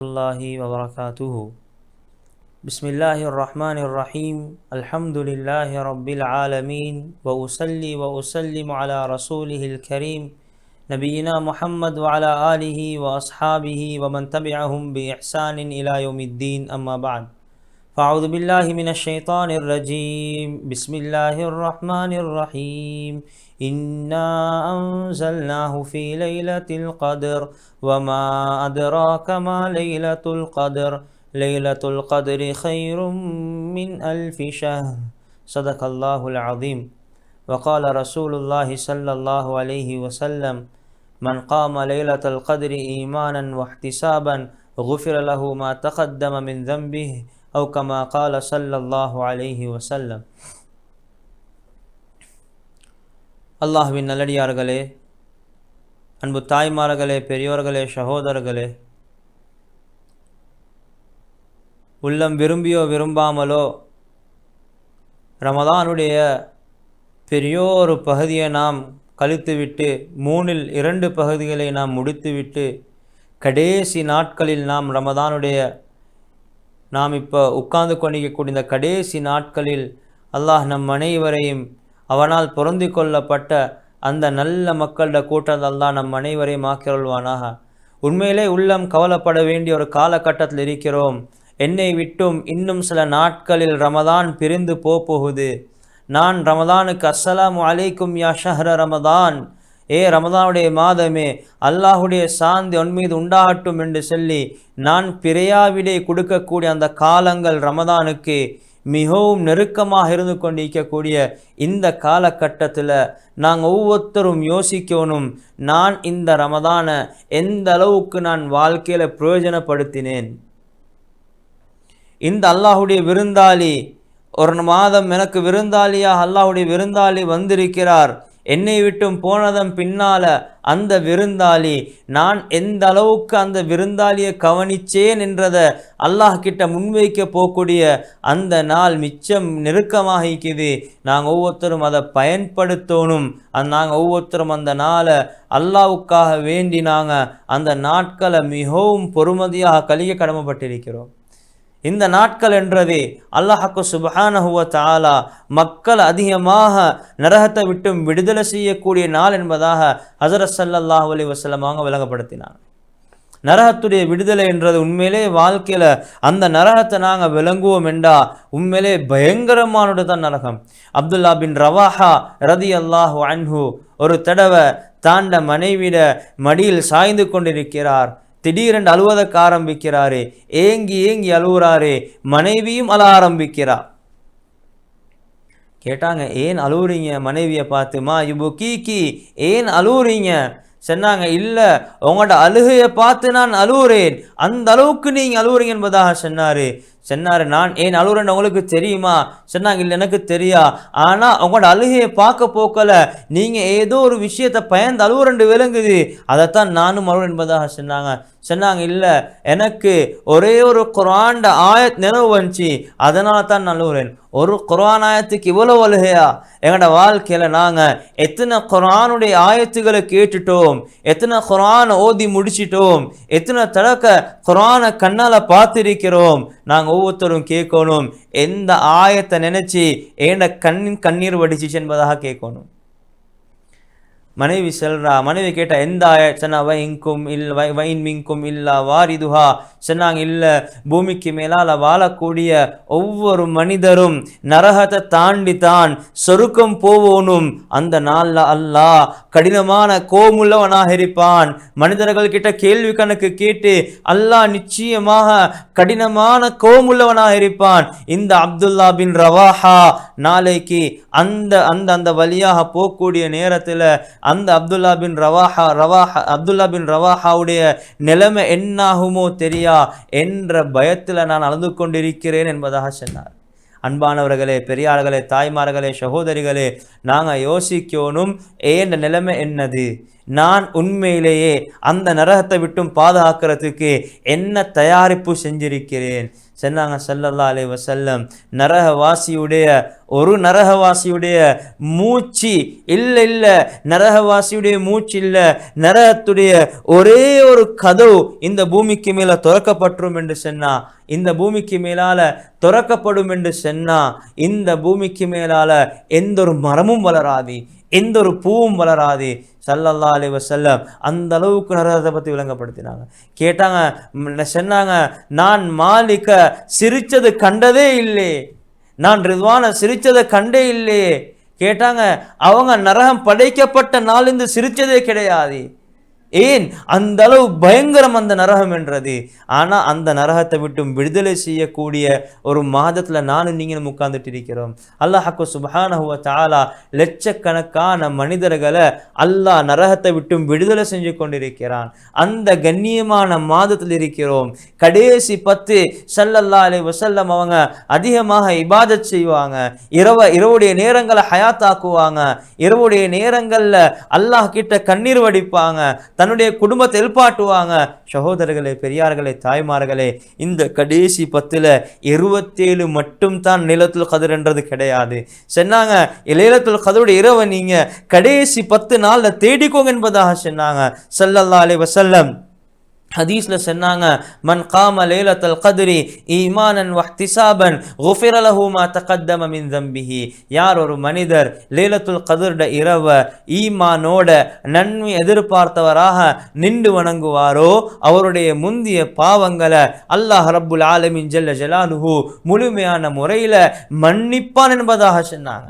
الله وبركاته. بسم الله الرحمن الرحيم. الحمد لله رب العالمين. وأصلي وأسلم على رسوله الكريم. نبينا محمد وعلى آله وأصحابه ومن تبعهم بإحسان إلى يوم الدين. أما بعد. فأعوذ بالله من الشيطان الرجيم. بسم الله الرحمن الرحيم. إنا أنزلناه في ليلة القدر وما أدراك ما ليلة القدر. ليلة القدر خير من ألف شهر. صدق الله العظيم. وقال رسول الله صلى الله عليه وسلم من قام ليلة القدر إيمانا واحتسابا غفر له ما تقدم من ذنبه أو كما قال صلى الله عليه وسلم அல்லாஹ்வின் நல்லடியார்களே அன்பு தாய்மார்களே பெரியோர்களே சகோதரர்களே உள்ளம் விரும்பியோ விரும்பாமலோ ரமதானுடைய பெரியோரு பகுதியை நாம் கழித்துவிட்டு மூணில் இரண்டு பகுதிகளை நாம் முடித்துவிட்டு கடைசி நாட்களில் நாம் ரமதானுடைய நாம் இப்போ உட்கார்ந்து கொண்டிருக்கக்கூடிய இந்த கடைசி நாட்களில் அல்லாஹ் நம் அனைவரையும் அவனால் பொருந்தி கொள்ளப்பட்ட அந்த நல்ல மக்களிட கூட்டத்தில் அல்லாஹ் நம் அனைவரையும் ஆக்கிரொள்வானாக. உண்மையிலே உள்ளம் கவலைப்பட வேண்டிய ஒரு காலகட்டத்தில் இருக்கிறோம். என்னை விட்டும் இன்னும் சில நாட்களில் ரமதான் பிரிந்து போகுது. நான் ரமதானுக்கு அஸ்ஸலாம் அலைக்கும் யா ஷஹர ரமதான். ஏ ரமதானுடைய மாதமே அல்லாஹுடைய சாந்தி உன் மீது உண்டாகட்டும் என்று சொல்லி நான் பிறையாவிலே கொடுக்கக்கூடிய அந்த காலங்கள் ரமதானுக்கு மிகவும் நெருக்கமாக இருந்து கொண்டிருக்கக்கூடிய இந்த காலகட்டத்தில் நாங்கள் ஒவ்வொருத்தரும் யோசிக்கணும் நான் இந்த ரமதானை எந்த அளவுக்கு நான் வாழ்க்கையில் பிரயோஜனப்படுத்தினேன்? இந்த அல்லாஹுடைய விருந்தாளி ஒரு மாதம் எனக்கு விருந்தாளியாக அல்லாஹுடைய விருந்தாளி வந்திருக்கிறார். என்னை விட்டும் போனதன் பின்னால அந்த விருந்தாளி நான் எந்த அளவுக்கு அந்த விருந்தாளியை கவனிச்சேன் என்றதை அல்லாஹ் கிட்ட முன்வைக்க போகக்கூடிய அந்த நாள் மிச்சம் நெருக்கமாக இருக்குது. நாங்கள் ஒவ்வொருத்தரும் அதை பயன்படுத்தணும். அது நாங்கள் ஒவ்வொருத்தரும் அந்த நாளை அல்லாவுக்காக வேண்டி நாங்கள் அந்த நாட்களை மிகவும் பொறுமதியாக கழிய கடமைப்பட்டிருக்கிறோம். இந்த நாட்கள் என்றது அல்லாஹக்கு சுபஹானஹுவ தாலா மக்கள் அதிகமாக நரகத்தை விட்டும் விடுதலை செய்யக்கூடிய நாள் என்பதாக ஹசரத் சல்லாஹ் அலி வசலமாக விளங்கப்படுத்தினார் நரகத்துடைய விடுதலை என்றது உண்மையிலே வாழ்க்கையில் அந்த நரகத்தை நாங்கள் விளங்குவோம் என்றா உண்மையிலே பயங்கரமானது தான் நரகம். அப்துல்லா பின் ரவாஹா ரதி அல்லாஹ் அன்ஹு ஒரு தடவை தாண்ட மனைவிட மடியில் சாய்ந்து கொண்டிருக்கிறார். திடீரென்று அழுவதற்கு ஆரம்பிக்கிறாரு. ஏங்கி ஏங்கி அழுவுறாரு. மனைவியும் அழ ஆரம்பிக்கிறார் கேட்டாங்க ஏன் அழுவுறீங்க? மனைவியை பார்த்துமா? இபு கீக்கி ஏன் அழுவுறீங்க? சொன்னாங்க இல்லை உங்களோட அழுகையை பார்த்து நான் அழுவுறேன். அந்த அளவுக்கு நீங்கள் அழுவுறீங்க என்பதாக சொன்னார். சொன்னார் நான் ஏன் அழுகுறேன்னு உங்களுக்கு தெரியுமா? சொன்னாங்க இல்லை எனக்கு தெரியா. ஆனால் உங்களோட அழுகையை பார்க்க போக்கல. நீங்கள் ஏதோ ஒரு விஷயத்தை பயந்து அழுகுறண்டு விளங்குது. அதைத்தான் நானும் அழுகுறேன் என்பதாக சொன்னாங்க. சொன்னாங்க இல்லை எனக்கு ஒரே ஒரு குரான்ட ஆயத் நினைவு வந்துச்சு அதனால தான் நல்லுறேன் ஒரு குரான் ஆயத்துக்கு இவ்வளோ அழுகையா எங்களோட வாழ்க்கையில் நாங்கள் எத்தனை குரானுடைய ஆயத்துக்களை கேட்டுட்டோம் எத்தனை குரானை ஓதி முடிச்சிட்டோம் எத்தனை தடக்க குரானை கண்ணால் பார்த்துருக்கிறோம். நாங்கள் ஒவ்வொருத்தரும் கேட்கணும் எந்த ஆயத்தை நினச்சி ஏண்ட கண்ணின் கண்ணீர் வடிச்சிச்சு என்பதாக கேட்கணும். மனைவி செல்றா மனைவி கேட்டா எந்த சொன்னா வைங்கும் இல் வை வைன் மிங்கும் இல்லா வாரிதுஹா. சொன்னாங்க இல்லை பூமிக்கு மேலால் வாழக்கூடிய ஒவ்வொரு மனிதரும் நரகத்தை தாண்டி தான் சொருக்கம் போவோனும். அந்த நாளில் அல்லாஹ் கடினமான கோமுள்ளவனாக இருப்பான். மனிதர்கள் கிட்ட கேள்வி கணக்கு கேட்டு அல்லாஹ் நிச்சயமாக கடினமான கோமுள்ளவனாக இருப்பான். இந்த அப்துல்லா பின் ரவாஹா நாளைக்கு அந்த அந்த அந்த வழியாக போகக்கூடிய நேரத்தில் அந்த அப்துல்லா பின் ரவாஹா ரவாஹா அப்துல்லா பின் ரவாஹாவுடைய நிலைமை என்னாகுமோ தெரியா என்ற பயத்தில் நான் அழுது கொண்டிருக்கிறேன் என்பதாக சொன்னார். அன்பானவர்களே பெரியார்களே தாய்மார்களே சகோதரிகளே நாங்கள் யோசிக்கணும் ஏன் நிலைமை என்னது? நான் உண்மையிலேயே அந்த நரகத்தை விட்டும் பாதுகாக்கிறதுக்கு என்ன தயாரிப்பு செஞ்சிருக்கிறேன்? சொன்னாங்க ஸல்லல்லாஹு அலைஹி வஸல்லம். நரகவாசியுடைய ஒரு நரகவாசியுடைய மூச்சு இல்லை இல்லை. நரகவாசியுடைய மூச்சு இல்லை. நரகத்துடைய ஒரே ஒரு கதவு இந்த பூமிக்கு மேலே துறக்கப்பட்டுரும் என்று சொன்னா இந்த பூமிக்கு மேலால் துறக்கப்படும் என்று சொன்னா இந்த பூமிக்கு மேலால் எந்த ஒரு மரமும் வளராது. எந்த ஒரு பூவும் வளராது சல்லல்லா அலி வசல்லம் அந்த அளவுக்கு நரகத்தை பற்றி விளங்கப்படுத்தினாங்க. கேட்டாங்க சொன்னாங்க நான் மாலிக்க சிரித்தது கண்டதே இல்லை. நான் ரிதுவான சிரித்ததை கண்டே இல்லையே கேட்டாங்க அவங்க நரகம் படைக்கப்பட்ட நாள் இந்த சிரித்ததே கிடையாது. ஏன்? அந்த அளவு பயங்கரம் அந்த நரகம் என்றது. ஆனா அந்த நரகத்தை விட்டும் விடுதலை செய்யக்கூடிய ஒரு மாதத்துல நானும் நீங்களும் உட்கார்ந்துட்டு இருக்கிறோம் அல்லாஹாக்கு சுபஹானஹு தாலா லட்சக்கணக்கான மனிதர்களை அல்லாஹ் நரகத்தை விட்டும் விடுதலை செஞ்சு கொண்டிருக்கிறான். அந்த கண்ணியமான மாதத்தில் இருக்கிறோம். கடைசி பத்து சல்லல்லா அலி வசல்லம் அவங்க அதிகமாக இபாதத் செய்வாங்க. இரவ இரவுடைய நேரங்களை ஹயாத்தாக்குவாங்க. இரவுடைய நேரங்களில் அல்லாஹ் கிட்ட கண்ணீர் வடிப்பாங்க. தன்னுடைய குடும்பத்தை எழுப்பாட்டுவாங்க. சகோதரர்களே பெரியார்களே தாய்மார்களே இந்த கடைசி பத்தில் இருபத்தேழு மட்டும் தான் நிலத்துல் கதிர்ன்றது கிடையாது. சொன்னாங்க இலைலத்துல் கதருடைய இரவை நீங்க கடைசி பத்து நாளில் தேடிக்கோங்க என்பதாக சொன்னாங்க. ஸல்லல்லாஹு அலைஹி வஸல்லம். ஹதீஸ்ல சொன்னாங்க மன் காம லேலத்தல் கதிரி ஈமானன் வஹ்திசாபன் குஃபிரலஹூமா லஹு தகத்தம மின் தம்பிஹி. யார் ஒரு மனிதர் லேலத்துல் கதிர்ட இரவ ஈமானோட நன்மை எதிர்பார்த்தவராக நின்று வணங்குவாரோ அவருடைய முந்திய பாவங்களை அல்லாஹ் ரப்புல் ஆலமின் ஜல்ல ஜலாலுஹு முழுமையான முறையில் மன்னிப்பான் என்பதாக சொன்னாங்க.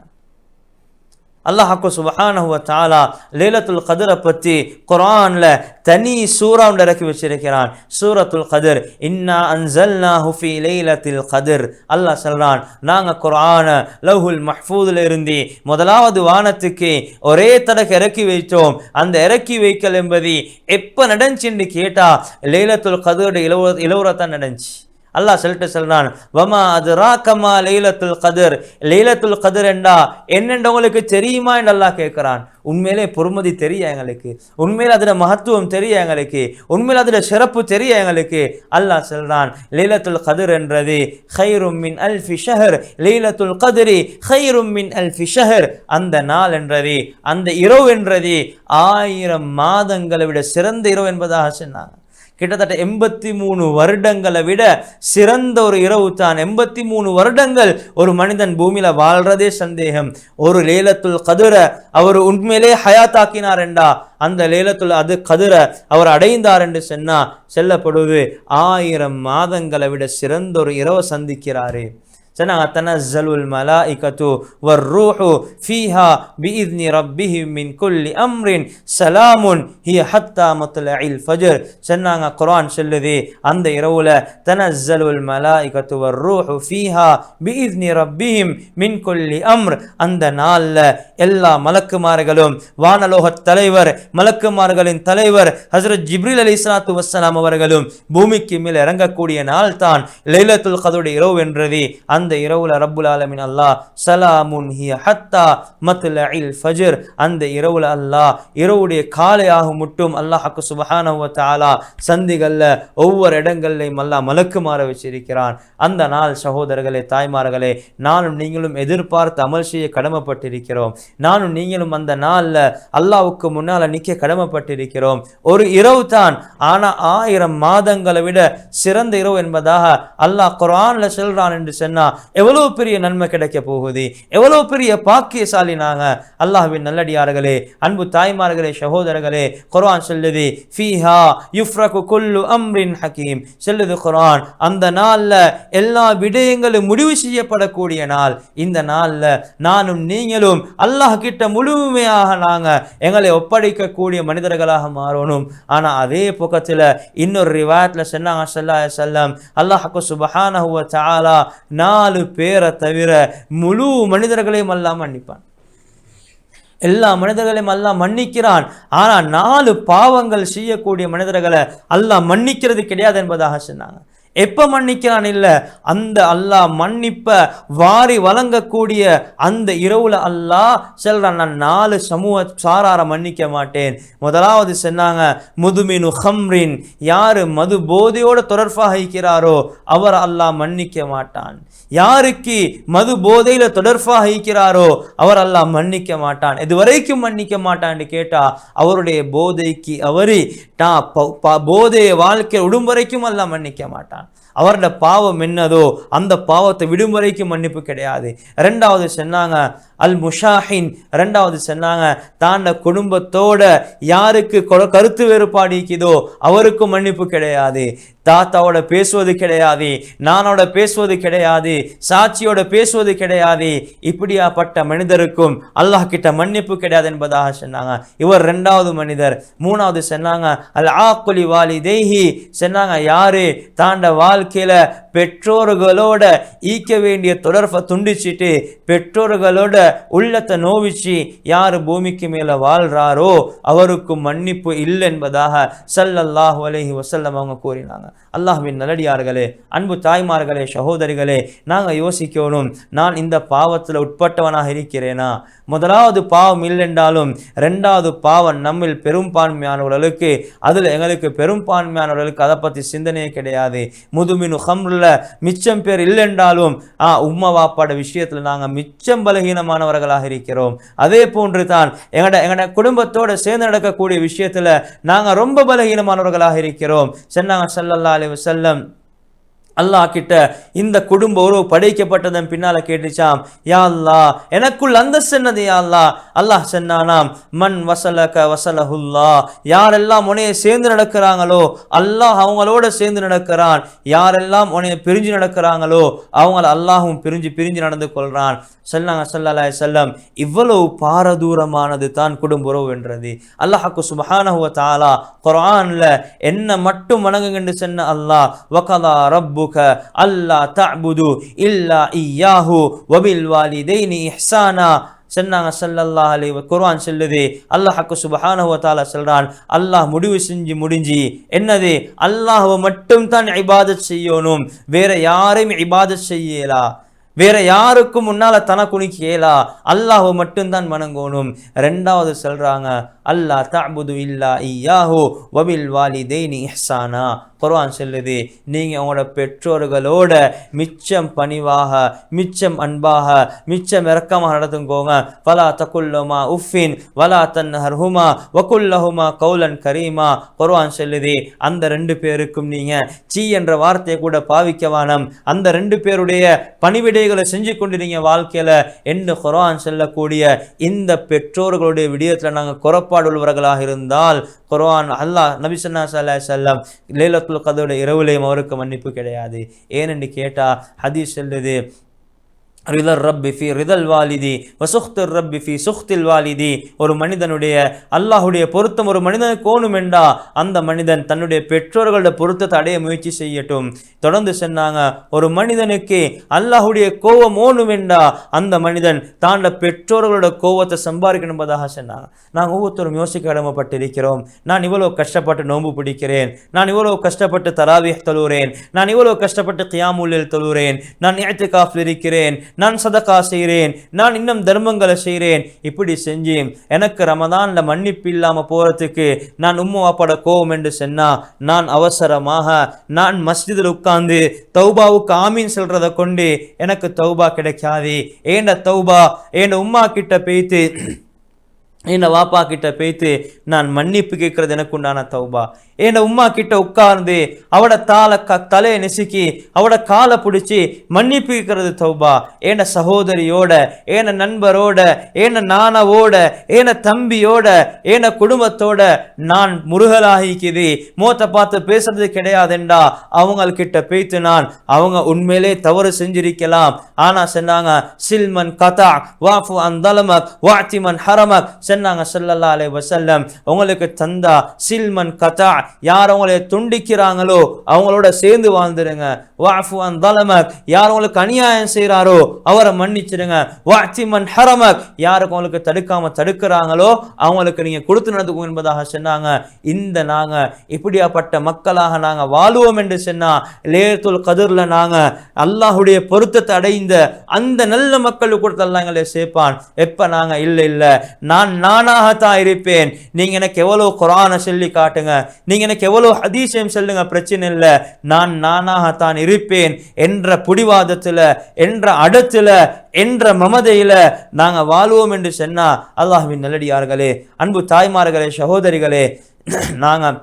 அல்லாஹாக்கு சுபஹானஹுவ தாலா தஆலா கதிரை பற்றி குரானில் தனி சூரா ஒன்று இறக்கி வச்சிருக்கிறான். சூரத்துல் கதிர். இன்னா அன்சல்னா ஹுஃபி லைலத்தில் கதிர். அல்லாஹ் சொல்றான் நாங்கள் குரானை லவ்ஹுல் மஹ்பூதில் இருந்து முதலாவது வானத்துக்கு ஒரே தடக்கு இறக்கி வைத்தோம். அந்த இறக்கி வைக்கல் என்பது எப்போ நடந்துச்சுன்னு கேட்டால் லேலத்துல் கதிரோட இலவ இளவுரத்தான் நடந்துச்சு. அல்லாஹ் சொல்லிட்டு சொல்றான் வமா அது ராக்கமா லைலத்துல் கதிர். லைலத்துல் கதிர் என்றா என்னென்றவங்களுக்கு தெரியுமா? என்று அல்லாஹ் கேட்கிறான். உண்மையிலே பொறுமதி தெரியும் எங்களுக்கு? உண்மையில் அதில் மகத்துவம் தெரியும் எங்களுக்கு? உண்மையில் அதில் சிறப்பு தெரிய எங்களுக்கு? அல்லாஹ் சொல்றான் லீலத்துல் கதிர் என்றது ஹைரும் மின் அல் ஃபிஷஹர் லீலத்துல் கதிரி ஹைரும் மின் அல் ஃபிஷஹர் அந்த நாள் என்றது அந்த இரவு என்றது ஆயிரம் மாதங்களை விட சிறந்த இரவு என்பதாக சொன்னாங்க. கிட்டத்தட்ட எண்பத்தி மூணு வருடங்களை விட சிறந்த ஒரு இரவு தான். எண்பத்தி மூணு வருடங்கள் ஒரு மனிதன் பூமியில் வாழ்றதே சந்தேகம். ஒரு லேலத்துல் கதிர அவர் உண்மையிலே ஹயாத்தாக்கினார் என்றா? அந்த லேலத்துல் அது கதிர அவர் அடைந்தார் என்று சொன்னா செல்லப்படுவது ஆயிரம் மாதங்களை விட சிறந்த ஒரு இரவை சந்திக்கிறாரே. சொன்னாங்க மலாஇகத்து வர் ரூஹு ஃபீஹா பிஇத்னி ரப்பிஹிம் மின் குல்லி அம்ரின் சலாமுன் ஹிய ஹத்தா முத்லஇல் ஃபஜர் சென்னாங்க குரான் சொல்லுது அந்த இரவுல தனஸ்ஸலுல் மலாஇகத்து வர் ரூஹு ஃபீஹா பிஇத்னி ரப்பிஹிம் மின் குல்லி அம்ர் அந்த நாளில் எல்லா மலக்குமார்களும் வானலோக தலைவர் மலக்குமார்களின் தலைவர் ஹசரத் ஜிப்ரில் அலி இஸ்லாத்து வசலாம் அவர்களும் பூமிக்கு மேல் இறங்கக்கூடிய நாள் தான் லைலத்துல் கதருடைய இரவு என்றது அந்த அந்த இரவுல ரப்புல் ஆலமின் அல்லாஹ் சலாமுன் ஹிய ஹத்தா மத்லஇல் ஃபஜர். அந்த இரவுல அல்லாஹ் இரவுடைய காலையாகும் மட்டும் அல்லாஹ்க்கு சுப்ஹானஹு வ தாலா சந்திகள்ல ஒவ்வொரு இடங்கள்லையும் அல்லாஹ் மலக்குமாற வச்சிருக்கிறான். அந்த நாள் சகோதரர்களே தாய்மார்களே நானும் நீங்களும் எதிர்பார்த்து அமல் செய்ய கடமைப்பட்டிருக்கிறோம். நானும் நீங்களும் அந்த நாள்ல அல்லாவுக்கு முன்னால நிற்க கடமைப்பட்டிருக்கிறோம். ஒரு இரவு தான். ஆனா ஆயிரம் மாதங்களை விட சிறந்த இரவு என்பதாக அல்லாஹ் குரானில் செல்றான் என்று சொன்னா எவ்வளவு பெரிய நன்மை கிடைக்க போகுது? எவ்வளவு பெரிய பாக்கியசாலி நாங்க அல்லாஹுவின் நல்லடியார்களே அன்பு தாய்மார்களே சகோதரர்களே குரான் சொல்லுது ஃபீஹா யுஃப்ரகு குல்லு அம்ரின் ஹக்கீம் சொல்லுது குரான் அந்த நாள்ல எல்லா விடயங்களும் முடிவு செய்யப்படக்கூடிய நாள். இந்த நாள்ல நானும் நீங்களும் அல்லாஹ் கிட்ட முழுமையாக நாங்க எங்களை ஒப்படைக்கக்கூடிய மனிதர்களாக மாறணும். ஆனா அதே பக்கத்துல இன்னொரு ரிவாயத்தில் சொன்னாங்க ஸல்லல்லாஹு செல்லம் அல்லாஹ் அல்லாஹ்க்கு சுப்ஹானஹு நான் நாலு பேரை தவிர முழு மனிதர்களையும் அல்லாஹ் மன்னிப்பான். எல்லா மனிதர்களையும் அல்லாஹ் மன்னிக்கிறான். ஆனா நாலு பாவங்கள் செய்யக்கூடிய மனிதர்களை அல்லாஹ் மன்னிக்கிறது கிடையாது என்பதாக சொன்னாங்க. எப்போ மன்னிக்கிறான்? இல்லை அந்த அல்லாஹ் மன்னிப்பை வாரி வழங்கக்கூடிய அந்த இரவுல அல்லாஹ் சொல்றான் நான் நாலு சமூக சாராரை மன்னிக்க மாட்டேன். முதலாவது சொன்னாங்க முதுமினு ஹம்ரின். யார் மது போதையோட தொடர்பாக இருக்கிறாரோ அவர் அல்லாஹ் மன்னிக்க மாட்டான். யாருக்கு மது போதையில் தொடர்பாக இருக்கிறாரோ அவர் அல்லாஹ் மன்னிக்க மாட்டான். இது வரைக்கும் மன்னிக்க மாட்டான்னு கேட்டால் அவருடைய போதைக்கு அவரு தான் ப- போதைய வாழ்க்கை விடும் வரைக்கும் அல்லாஹ் மன்னிக்க மாட்டான். அவரோட பாவம் என்னதோ அந்த பாவத்தை விடும் வரைக்கும் மன்னிப்பு கிடையாது. ரெண்டாவது சொன்னாங்க அல் முஷாஹின் ரெண்டாவது சொன்னாங்க தாண்ட குடும்பத்தோட யாருக்கு கருத்து வேறுபாடு இருக்குதோ அவருக்கும் மன்னிப்பு கிடையாது. தாத்தாவோட பேசுவது கிடையாது நானோட பேசுவது கிடையாது சாட்சியோட பேசுவது கிடையாது. இப்படியாப்பட்ட மனிதருக்கும் அல்லாஹ் கிட்ட மன்னிப்பு கிடையாது என்பதாக சொன்னாங்க. இவர் ரெண்டாவது மனிதர். மூணாவது சொன்னாங்க அல் ஆக்குலி வாலி தேஹி சொன்னாங்க யாரு? தாண்ட வாழ்க்கையில பெற்றோர்களோட ஈக்க வேண்டிய தொடர்பை துண்டிச்சிட்டு பெற்றோர்களோட உள்ளத்தை நோவிச்சு யார் பூமிக்கு மேல வாழ்றாரோ அவருக்கும் மன்னிப்பு இல்லை என்பதாக ஸல்லல்லாஹு அலைஹி வசல்லம் அவங்க கூறினாங்க. அல்லாஹ்வின் நல்லடியார்களே அன்பு தாய்மார்களே சகோதரிகளே நாங்க யோசிக்கணும் நான் இந்த பாவத்துல உட்பட்டவனாக இருக்கிறேனா? முதலாவது பாவம் இல்லைன்றாலும் ரெண்டாவது பாவம் நம்மில் பெரும்பான்மையானவர்களுக்கு அதில் எங்களுக்கு பெரும்பான்மையானவர்களுக்கு அதை பற்றி சிந்தனையே கிடையாது. முதுமின் ஹம்ருல மிச்சம் பேர் இல்லைன்றாலும் ஆ உம்மா வாப்பாட விஷயத்துல நாங்க மிச்சம் பலகீனமானவர்களாக இருக்கிறோம். அதே போன்று தான் எங்களோட எங்களோட குடும்பத்தோட சேர்ந்து நடக்கக்கூடிய விஷயத்துல நாங்க ரொம்ப பலகீனமானவர்களாக இருக்கிறோம். சொன்னாங்க الله عليه وسلم. அல்லாஹ் கிட்ட இந்த குடும்ப உறவு படைக்கப்பட்டதன் பின்னால கேட்டுச்சாம் யா அல்லாஹ் எனக்குள் அந்தஸ்து என்னது யா அல்லாஹ்? அல்லாஹ் சென்னானாம் மண் வசலக வசலஹுல்லா யாரெல்லாம் உனையை சேர்ந்து நடக்கிறாங்களோ அல்லாஹ் அவங்களோட சேர்ந்து நடக்கிறான். யாரெல்லாம் உனையை பிரிஞ்சு நடக்கிறாங்களோ அவங்கள அல்லாஹும் பிரிஞ்சு பிரிஞ்சு நடந்து கொள்றான். சொன்னாங்க ஸல்லல்லாஹு செல்லம் இவ்வளவு பாரதூரமானது தான் குடும்ப உறவு என்றது. அல்லாஹாக்கு சுப்ஹானஹு தாலா குரான்ல என்ன மட்டும் வணங்குங்கன்னு சென்ன அல்லாஹ் வகதா ரப்பு அல்லா தஅபுது இல்லா இய்யாஹு வபில் வாலிதைனி இஹ்சானா சொன்னாங்க ஸல்லல்லாஹு அலி குர்வான் குர்ஆன் சொல்லுது அல்லாஹ்க்கு சுப்ஹானஹு சொல்கிறான் சொல்றான் அல்லாஹ் முடிவு செஞ்சு முடிஞ்சு என்னது அல்லாஹுவை மட்டும் தான் இபாதத் செய்யணும் வேற யாரையும் இபாதத் செய்யலா வேற யாருக்கும் முன்னால தன குனிக்க இயலா மட்டும்தான் வணங்கணும். ரெண்டாவது சொல்றாங்க அல்லாஹ் தாபுது இல்லா இய்யாஹு வபில் வாலிதைனி இஹ்சானா குரான் சொல்லுது. நீங்கள் உங்களோட பெற்றோர்களோட மிச்சம் பணிவாக மிச்சம் அன்பாக மிச்சம் இறக்கமாக நடந்துங்கோங்க. வலா தகுல்லமா உஃபின் வலா தன்ஹர்ஹுமா வகுல்லஹுமா கௌலன் கரீமா. குர்ஆன் சொல்லுது அந்த ரெண்டு பேருக்கும் நீங்கள் சீ என்ற வார்த்தையை கூட பாவிக்க வானம் அந்த ரெண்டு பேருடைய பணிவிடைகளை செஞ்சு கொண்டு நீங்கள் வாழ்க்கையில் என்று குர்ஆன் சொல்லக்கூடிய இந்த பெற்றோர்களுடைய விடயத்தில் நாங்கள் குறப்பாடு உள்ளவர்களாக இருந்தால் குர்ஆன் அல்லாஹ் நபி சல்லாஹ் செல்லம் வஸல்லம் லைலத்துல் கதருடைய இரவுலையும் அவருக்கு மன்னிப்பு கிடையாது. ஏனென்று கேட்டா ஹதீஸ் சொல்லுது ரிதல் ரப்பி ஃபி ரிதல் வாலிதி வசுக்தர் ரப்பி ஃபி சுக்தில் வாலிதி. ஒரு மனிதனுடைய அல்லாஹுடைய பொருத்தம் ஒரு மனிதனுக்கு ஓணும் என்றா அந்த மனிதன் தன்னுடைய பெற்றோர்களோட பொருத்தத்தை அடைய முயற்சி செய்யட்டும். தொடர்ந்து சொன்னாங்க ஒரு மனிதனுக்கு அல்லாஹுடைய கோவம் ஓணும் என்றா அந்த மனிதன் தாண்ட பெற்றோர்களோட கோவத்தை சம்பாதிக்கணும் என்பதாக சொன்னாங்க. நாங்கள் ஒவ்வொருத்தரும் யோசிக்க கடமைப்பட்டிருக்கிறோம். நான் இவ்வளோ கஷ்டப்பட்டு நோன்பு பிடிக்கிறேன். நான் இவ்வளவு கஷ்டப்பட்டு தராவிஹ் தொழுகிறேன். நான் இவ்வளோ கஷ்டப்பட்டு கியாமுல்லில் தொழுகிறேன். நான் இஅ்திகாஃப்ல இருக்கிறேன். நான் சதக்கா செய்கிறேன் நான் இன்னும் தர்மங்களை செய்கிறேன். இப்படி செஞ்சு எனக்கு ரமதானில் மன்னிப்பு இல்லாமல் போகிறதுக்கு நான் உம்மவாப்பட கோவம் என்று சொன்னால் நான் அவசரமாக நான் மஸ்ஜிதில் உட்கார்ந்து தௌபாவுக்கு ஆமீன் சொல்கிறத கொண்டு எனக்கு தௌபா கிடைக்காது. ஏண்ட தௌபா? ஏண்ட உம்மா கிட்ட பேய்த்து என்னை வாப்பா கிட்ட பேய்த்து நான் மன்னிப்பு கேட்கறது எனக்கு உண்டான தௌபா? என்னை உம்மா கிட்ட உட்கார்ந்து அவட தாள க தலையை நெசுக்கி அவட காலை பிடிச்சி மன்னிப்பு கேட்கறது தௌபா? ஏன சகோதரியோட ஏன நண்பரோட ஏன நானவோட ஏன தம்பியோட ஏன குடும்பத்தோட நான் முருகலாகிக்குது. மோத்தை பார்த்து பேசுறது கிடையாதுண்டா. அவங்கக்கிட்ட பேய்த்து நான் அவங்க உண்மையிலே தவறு செஞ்சிருக்கலாம். ஆனா சொன்னாங்க சில்மன் கதா வாஃபு அந்தலமக் வாத்திமன் ஹரமக் சொன்னாங்க செல்லல்லா அலை வசல்லம் உங்களுக்கு தந்தா சில்மன் கதா யார் உங்களை துண்டிக்கிறாங்களோ அவங்களோட சேர்ந்து வாழ்ந்துருங்க. வாஃபு தலமக் யார் உங்களுக்கு அநியாயம் செய்கிறாரோ அவரை மன்னிச்சிடுங்க வாத்தி ஹரமக் யாருக்கு உங்களுக்கு தடுக்காமல் தடுக்கிறாங்களோ அவங்களுக்கு நீங்கள் கொடுத்து நடந்துக்கும் என்பதாக சொன்னாங்க. இந்த நாங்கள் இப்படியாப்பட்ட மக்களாக நாங்கள் வாழுவோம் என்று சொன்னால் லேத்துல் கதிரில் நாங்கள் அல்லாஹுடைய பொருத்தத்தை அடைந்த அந்த நல்ல மக்கள் கொடுத்து எங்களை சேர்ப்பான். எப்போ நாங்கள் இல்லை இல்லை நான் நானாகத்தான் இருப்பேன். நீங்கள் எனக்கு எவ்வளோ குரானை சொல்லி காட்டுங்க. நீங்கள் எனக்கு எவ்வளோ அதிசயம் சொல்லுங்க பிரச்சனை இல்லை. நான் நானாகத்தான் இருப்பேன் என்ற புடிவாதத்தில் என்ற அடத்தில் என்ற மமதையில் நாங்கள் வாழ்வோம் என்று சொன்னால் அல்லாஹ்வின் நல்லடியார்களே அன்பு தாய்மார்களே சகோதரிகளே நாங்கள்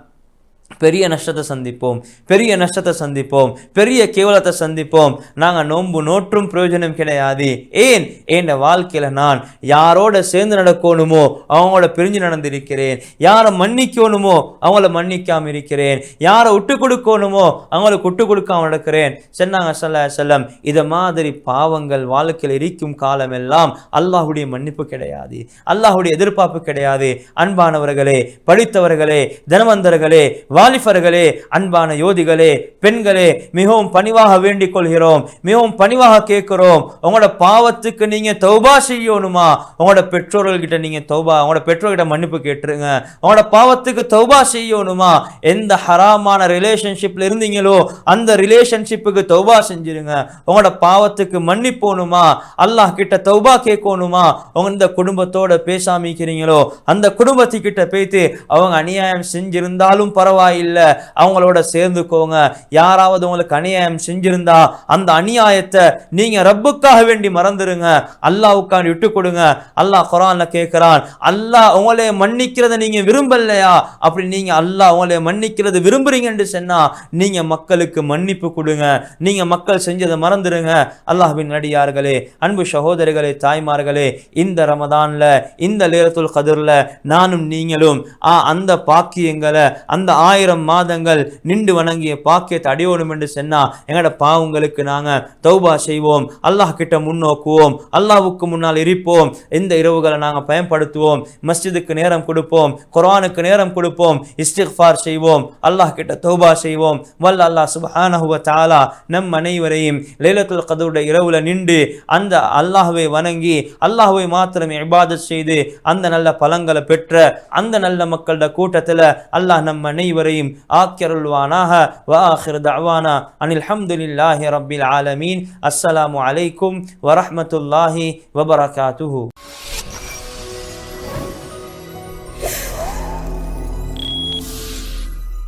பெரிய நஷ்டத்தை சந்திப்போம் பெரிய நஷ்டத்தை சந்திப்போம் பெரிய கேவலத்தை சந்திப்போம். நாங்க நோன்பு நோற்றும் பிரயோஜனம் கிடையாது. ஏன்? என் வாழ்க்கையில நான் யாரோட சேர்ந்து நடக்கணுமோ அவங்களோட பிரிஞ்சு நடந்திருக்கிறேன். யாரை மன்னிக்கணுமோ அவங்கள மன்னிக்காம இருக்கிறேன். யாரை விட்டு கொடுக்கணுமோ அவங்களுக்கு விட்டு கொடுக்காம நடக்கிறேன். சொன்னாங்க சொல்ல செல்லம் இதை மாதிரி பாவங்கள் வாழ்க்கையில் இருக்கும் காலமெல்லாம் அல்லாஹுடைய மன்னிப்பு கிடையாது. அல்லாஹுடைய எதிர்பார்ப்பு கிடையாது. அன்பானவர்களே படித்தவர்களே தனவந்தர்களே வாலிபர்களே அன்பான யோதிகளே பெண்களே மிகவும் பணிவாக வேண்டிக் கொள்கிறோம். மிகவும் பணிவாக கேட்கிறோம். உங்களோட பாவத்துக்கு நீங்க தௌபா செய்யணுமா? உங்களோட பெற்றோர்கள்கிட்ட நீங்க தௌபா உங்களோட பெற்றோர்கிட்ட மன்னிப்பு கேட்டுருங்க. உங்களோட பாவத்துக்கு தௌபா செய்யணுமா? எந்த ஹராமான ரிலேஷன்ஷிப்ல இருந்தீங்களோ அந்த ரிலேஷன்ஷிப்புக்கு தௌபா செஞ்சிருங்க. உங்களோட பாவத்துக்கு மன்னிப்போணுமா? அல்லாஹ் கிட்ட தௌபா கேட்கணுமா? உங்க இந்த குடும்பத்தோட பேசாமிக்கிறீங்களோ அந்த குடும்பத்துக்கிட்ட பேத்து அவங்க அநியாயம் செஞ்சிருந்தாலும் பரவாயில்லை. அவங்களோட சேர்ந்துக்கோங்க. யாராவது உங்களுக்கு அநியாயம் செஞ்சிருந்தா அந்த அநியாயத்தை நீங்க ரப்புக்காக வேண்டி மறந்துருங்க. அல்லாவுக்காண்டி விட்டு கொடுங்க அல்லாஹ் குரான்ல கேட்கிறான் அல்லாஹ் உங்களை மன்னிக்கிறத நீங்க விரும்பலையா? அப்படி நீங்க அல்லாஹ் உங்களை மன்னிக்கிறது விரும்புறீங்கன்னு சொன்னா நீங்க மக்களுக்கு மன்னிப்பு கொடுங்க. நீங்க மக்கள் செஞ்சதை மறந்துடுங்க அல்லாஹ்வின் நடிகார்களே அன்பு சகோதரிகளே தாய்மார்களே இந்த ரமதான்ல இந்த லேரத்துல் கதிர்ல நானும் நீங்களும் அந்த பாக்கியங்களை அந்த ஆயிரம் ஆயிரம் மாதங்கள் நின்று வணங்கிய பாக்கியத்தை அடையணும் என்று சொன்னா எங்களோட பாவங்களுக்கு நாங்கள் தௌபா செய்வோம். அல்லாஹ் கிட்ட முன்னோக்குவோம் அல்லாஹ்வுக்கு முன்னால் இருப்போம். இந்த இரவுகளை நாங்கள் பயன்படுத்துவோம். மஸ்ஜிதுக்கு நேரம் கொடுப்போம். குரானுக்கு நேரம் கொடுப்போம். இஸ்திஃபார் செய்வோம். அல்லாஹ் கிட்ட தௌபா செய்வோம். வல்ல அல்லாஹ் சுபஹானஹுவ தாலா நம் அனைவரையும் லைலத்துல் கதருடைய இரவுல நின்று அந்த அல்லாஹுவை வணங்கி அல்லாஹுவை மாத்திரம் இபாதத் செய்து அந்த நல்ல பலங்களை பெற்ற அந்த நல்ல மக்களோட கூட்டத்தில் அல்லாஹ் நம் அனைவரையும் ஆக்கியருள்வானாக வ ஆஹிர் தஅவானா அனில் ஹம்துலில்லாஹி ரப்பில் ஆலமீன் அஸ்ஸலாமு அலைக்கும் வரஹ்மத்துல்லாஹி வபரகாத்துஹு